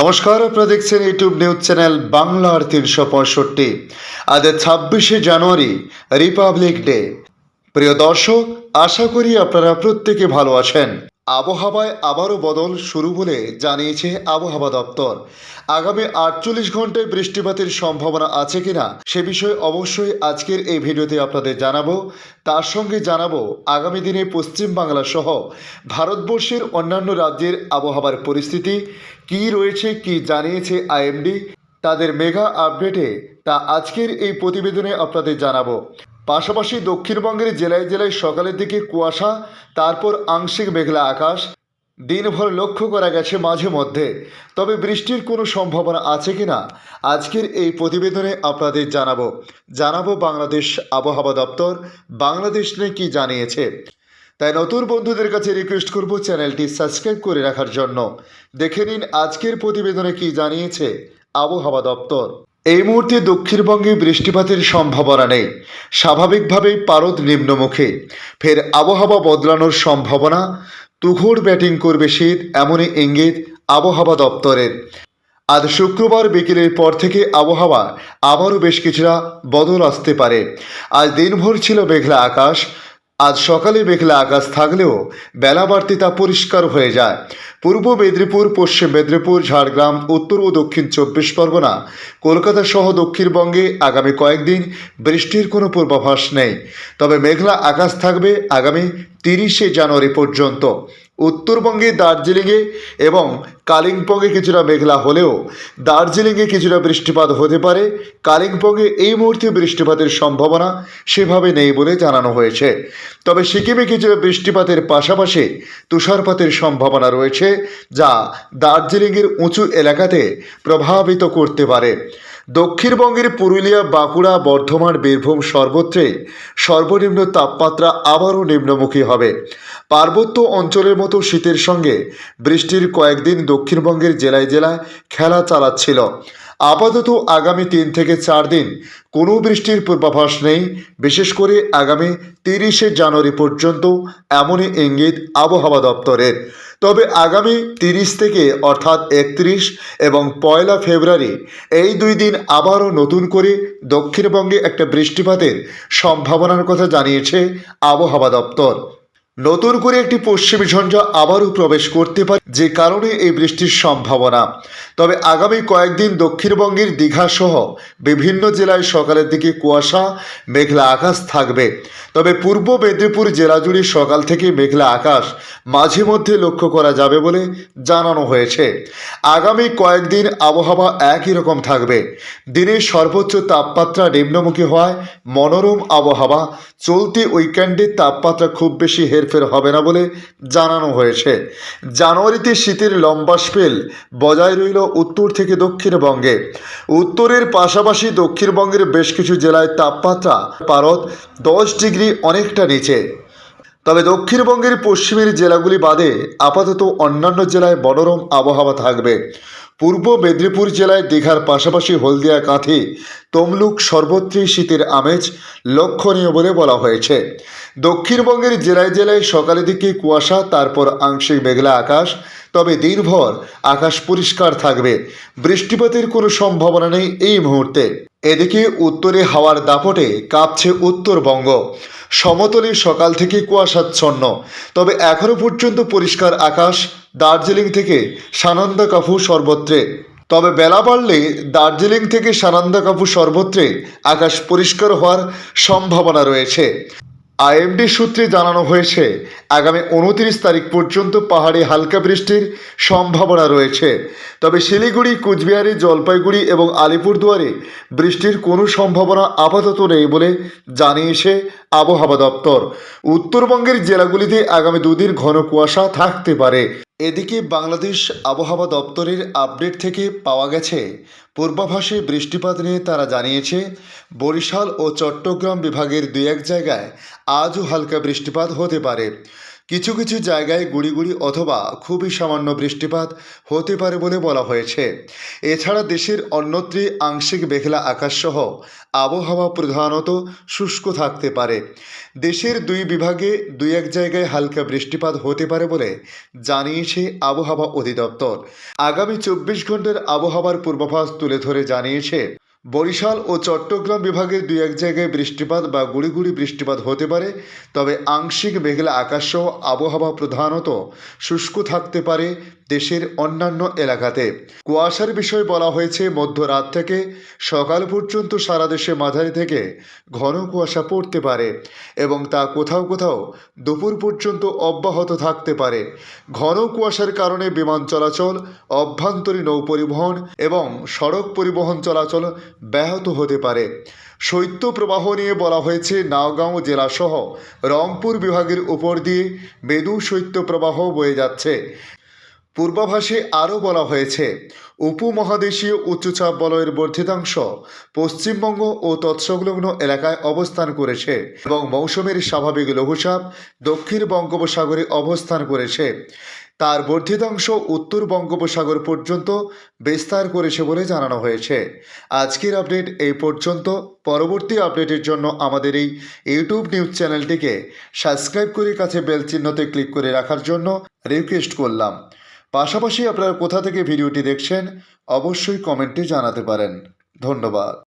নমস্কার, আপনারা দেখছেন ইউটিউব নিউজ চ্যানেল বাংলার তিনশো পঁয়ষট্টি। আজ ছাব্বিশে জানুয়ারি, রিপাবলিক ডে। প্রিয় দর্শক, আশা করি আপনারা প্রত্যেকে ভালো আছেন। আবহাওয়ায় আবারও বদল শুরু বলে জানিয়েছে আবহাওয়া দপ্তর। আগামী আটচল্লিশ ঘন্টায় বৃষ্টিপাতের সম্ভাবনা আছে কিনা সে বিষয়ে অবশ্যই আজকের এই ভিডিওতে আপনাদের জানাব। তার সঙ্গে জানাব আগামী দিনে পশ্চিম বাংলা সহ ভারতবর্ষের অন্যান্য রাজ্যের আবহাওয়ার পরিস্থিতি, কি রয়েছে, কি জানিয়েছে আইএমডি, তাদের মেগা আপডেটে তা আজকের এই প্রতিবেদনে আপনাদের জানাব। পাশাপাশি দক্ষিণবঙ্গের জেলায় জেলায় সকালের দিকে কুয়াশা, তারপর আংশিক মেঘলা আকাশ। দিনভর লক্ষ্য করা গেছে মাঝে মধ্যে। তবে বৃষ্টির কোনো সম্ভাবনা আছে কি না? আজকের এই প্রতিবেদনে আপনাদের জানাব। জানাব বাংলাদেশ আবহাওয়া দপ্তর, বাংলাদেশ নিয়ে কী জানিয়েছে। তাই নতুন বন্ধুদের কাছে রিকোয়েস্ট করব চ্যানেলটি সাবস্ক্রাইব করে রাখার জন্য। দেখে নিন আজকের প্রতিবেদনে কি জানিয়েছে আবহাওয়া দপ্তর। এই মুহূর্তে দক্ষিণবঙ্গে বৃষ্টিপাতের সম্ভাবনা নেই। স্বাভাবিকভাবেই পারদ নিম্নমুখে। ফের আবহাওয়া বদলানোর সম্ভাবনা। তুঘুর ব্যাটিং করবে শীত, এমনই ইঙ্গিত আবহাওয়া দপ্তরের। আজ শুক্রবার বিকেলের পর থেকে আবহাওয়া আবারও বেশ কিছুটা বদল আসতে পারে। আজ দিনভর ছিল মেঘলা আকাশ। আজ সকালে মেঘলা আকাশ থাকলেও বেলা বাড়তে তা পরিষ্কার হয়ে যায়। পূর্ব মেদিনীপুর, পশ্চিম মেদিনীপুর, ঝাড়গ্রাম, উত্তর ও দক্ষিণ চব্বিশ পরগনা, কলকাতা সহ দক্ষিণবঙ্গে আগামী কয়েকদিন বৃষ্টির কোনো পূর্বাভাস নেই। তবে মেঘলা আকাশ থাকবে আগামী তিরিশে জানুয়ারি পর্যন্ত। উত্তরবঙ্গে দার্জিলিংয়ে এবং কালিম্পংয়ে কিছুটা মেঘলা হলেও দার্জিলিংয়ে কিছুটা বৃষ্টিপাত হতে পারে। কালিম্পংয়ে এই মুহূর্তে বৃষ্টিপাতের সম্ভাবনা সেভাবে নেই বলে জানানো হয়েছে। তবে সিকিমে কিছুটা বৃষ্টিপাতের পাশাপাশি তুষারপাতের সম্ভাবনা রয়েছে, যা দার্জিলিংয়ের উঁচু এলাকাতে প্রভাবিত করতে পারে। দক্ষিণবঙ্গের পুরুলিয়া, বাঁকুড়া, বর্ধমান, বীরভূম সর্বত্রে সর্বনিম্ন তাপমাত্রা আবারও নিম্নমুখী হবে। পার্বত্য অঞ্চলের মতো শীতের সঙ্গে বৃষ্টির কয়েকদিন দক্ষিণবঙ্গের জেলায় জেলায় খেলা চালাচ্ছিল। আপাতত আগামী তিন থেকে চার দিন কোনো বৃষ্টির পূর্বাভাস নেই, বিশেষ করে আগামী তিরিশে জানুয়ারি পর্যন্ত এমনই ইঙ্গিত আবহাওয়া দপ্তরের। তবে আগামী তিরিশ থেকে অর্থাৎ একত্রিশ এবং পয়লা ফেব্রুয়ারি এই দুই দিন আবারও নতুন করে দক্ষিণবঙ্গে একটা বৃষ্টিপাতের সম্ভাবনার কথা জানিয়েছে আবহাওয়া দপ্তর। নতুন করে একটি পশ্চিমী ঝঞ্ঝা আবারও প্রবেশ করতে পারে যে কারণে এই বৃষ্টির সম্ভাবনা। তবে আগামী কয়েকদিন দক্ষিণবঙ্গের দীঘা সহ বিভিন্ন জেলায় সকালের দিকে কুয়াশা, মেঘলা আকাশ থাকবে। তবে পূর্ব মেদিনীপুর জেলা জুড়ে সকাল থেকে মেঘলা আকাশ মাঝে মধ্যে লক্ষ্য করা যাবে বলে জানানো হয়েছে। আগামী কয়েকদিন আবহাওয়া একই রকম থাকবে। দিনের সর্বোচ্চ তাপমাত্রা নিম্নমুখী হওয়ায় মনোরম আবহাওয়া, চলতি উইকেন্ডে তাপমাত্রা খুব বেশি হেরফের হবে না বলে জানানো হয়েছে। জানুয়ারিতে শীতের লম্বা স্পেল বজায় রইল উত্তর থেকে দক্ষিণবঙ্গে। উত্তরের পাশাপাশি দক্ষিণবঙ্গের বেশ কিছু জেলায় তাপমাত্রা পারদ দশ ডিগ্রি অনেকটা নিচে। তবে দক্ষিণবঙ্গের পশ্চিমের জেলাগুলি বাদে আপাতত অন্যান্য জেলায় মনোরম আবহাওয়া থাকবে। পূর্ব মেদিনীপুর জেলায় দীঘার পাশাপাশি হলদিয়া কাঁথি, তমলুক সর্বত্রই শীতের আমেজ লক্ষণীয় বলে বলা হয়েছে। দক্ষিণবঙ্গের জেলায় জেলায় সকালের দিকে কুয়াশা, তারপর আংশিক মেঘলা আকাশ, তবে দিনভর আকাশ পরিষ্কার থাকবে। বৃষ্টিপাতের কোনো সম্ভাবনা নেই এই মুহূর্তে। এদিকে উত্তরে হাওয়ার দাপটে কাঁপছে উত্তরবঙ্গ। সমতলে সকাল থেকে কুয়াশাচ্ছন্ন। তবে এখনও পর্যন্ত পরিষ্কার আকাশ, দার্জিলিং থেকে সানন্দা কাফু সর্বত্রে। তবে বেলা বাড়লে দার্জিলিং থেকে সানন্দা কাপু সর্বত্রে আকাশ পরিষ্কার হওয়ার সম্ভাবনা রয়েছে। আইএমডি সূত্রে জানানো হয়েছে, আগামী উনত্রিশ তারিখ পর্যন্ত পাহাড়ে হালকা বৃষ্টির সম্ভাবনা রয়েছে। তবে শিলিগুড়ি, কুচবিহারে, জলপাইগুড়ি এবং আলিপুরদুয়ারে বৃষ্টির কোনো সম্ভাবনা আপাতত নেই বলে জানিয়েছে আবহাওয়া দপ্তর। উত্তরবঙ্গের জেলাগুলিতে আগামী দুদিন ঘন কুয়াশা থাকতে পারে। এদিকে বাংলাদেশ আবহাওয়া দপ্তরের আপডেট থেকে পাওয়া গেছে, পূর্বাভাসে বৃষ্টিপাত নিয়ে তারা জানিয়েছে, বরিশাল ও চট্টগ্রাম বিভাগের দু এক জায়গায় আজও হালকা বৃষ্টিপাত হতে পারে। কিছু কিছু জায়গায় গুড়ি গুড়ি অথবা খুবই সামান্য বৃষ্টিপাত হতে পারে বলে বলা হয়েছে। এছাড়া দেশের অন্যত্রে আংশিক মেঘলা আকাশসহ আবহাওয়া প্রধানত শুষ্ক থাকতে পারে। দেশের দুই বিভাগে দুই এক জায়গায় হালকা বৃষ্টিপাত হতে পারে বলে জানিয়েছে আবহাওয়া অধিদপ্তর। আগামী চব্বিশ ঘণ্টার আবহাওয়ার পূর্বাভাস তুলে ধরে জানিয়েছে বরিশাল ও চট্টগ্রাম বিভাগের দুই এক জায়গায় বৃষ্টিপাত বা গুড়িগুড়ি বৃষ্টিপাত হতে পারে, তবে আংশিক মেঘলা আকাশসহ আবহাওয়া প্রধানত শুষ্ক থাকতে পারে দেশের অন্যান্য এলাকাতে। কুয়াশার বিষয়ে বলা হয়েছে, মধ্যরাত থেকে সকাল পর্যন্ত সারা দেশে মাঝারি থেকে ঘন কুয়াশা পড়তে পারে এবং তা কোথাও কোথাও দুপুর পর্যন্ত অব্যাহত থাকতে পারে। ঘন কুয়াশার কারণে বিমান চলাচল, অভ্যন্তরীণ নৌ পরিবহন এবং সড়ক পরিবহন চলাচল ব্যাহত হতে পারে। শৈত্যপ্রবাহ নিয়ে বলা হয়েছে, নাওগাঁও জেলাসহ রংপুর বিভাগের উপর দিয়ে বেদু শৈত্যপ্রবাহ বয়ে যাচ্ছে। পূর্বাভাসে আরও বলা হয়েছে, উপমহাদেশীয় উচ্চচাপ বলয়ের বর্ধিতাংশ পশ্চিমবঙ্গ ও তৎসংলগ্ন এলাকায় অবস্থান করেছে এবং মৌসুমের স্বাভাবিক লঘুচাপ দক্ষিণ বঙ্গোপসাগরে অবস্থান করেছে। তার বর্ধিতাংশ উত্তর বঙ্গোপসাগর পর্যন্ত বিস্তার করেছে বলে জানানো হয়েছে। আজকের আপডেট এই পর্যন্ত। পরবর্তী আপডেটের জন্য আমাদের এই ইউটিউব নিউজ চ্যানেলটিকে সাবস্ক্রাইব করে কাছে বেল চিহ্নতে ক্লিক করে রাখার জন্য রিকোয়েস্ট করলাম। পাশাপাশি আপনারা কোথা থেকে ভিডিওটি দেখছেন অবশ্যই কমেন্টে জানাতে পারেন। ধন্যবাদ।